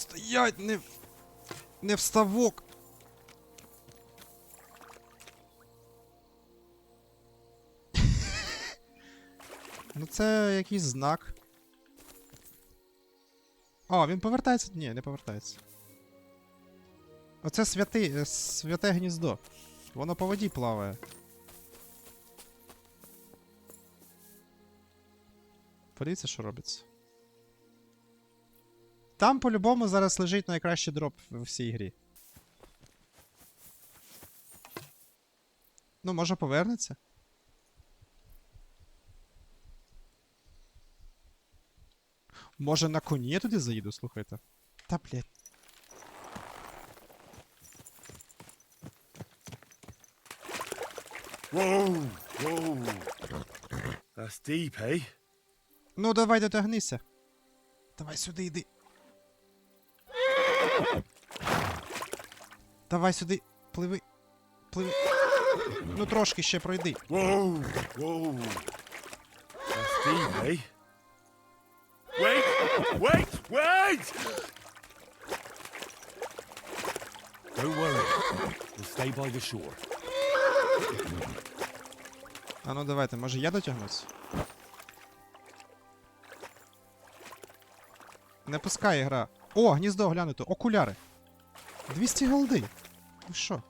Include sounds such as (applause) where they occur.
Стоять, не. Не вставок. (laughs) ну це якийсь знак. О, він повертається. Ні, не повертається. Оце святий, е, святе гніздо. Воно по воді плаває. Подивіться, що робиться. Там по-любому зараз лежить найкращий дроп в всій грі. Ну, може повернеться? Може на коні я туди заїду, слухайте. Та блять. Whoa, whoa. That's deep, eh? Ну, давай дотягнися. Давай сюди йди. Давай сюди. Пливи. Пливи. Ну трошки ще пройди. Whoa. That's deep, eh? Wait, wait, wait! Don't worry. We'll stay by the shore. А ну давайте, може я дотягнусь? Не пускає гра. О, гніздо оглянуто. Окуляри. 200 голди. Ну що?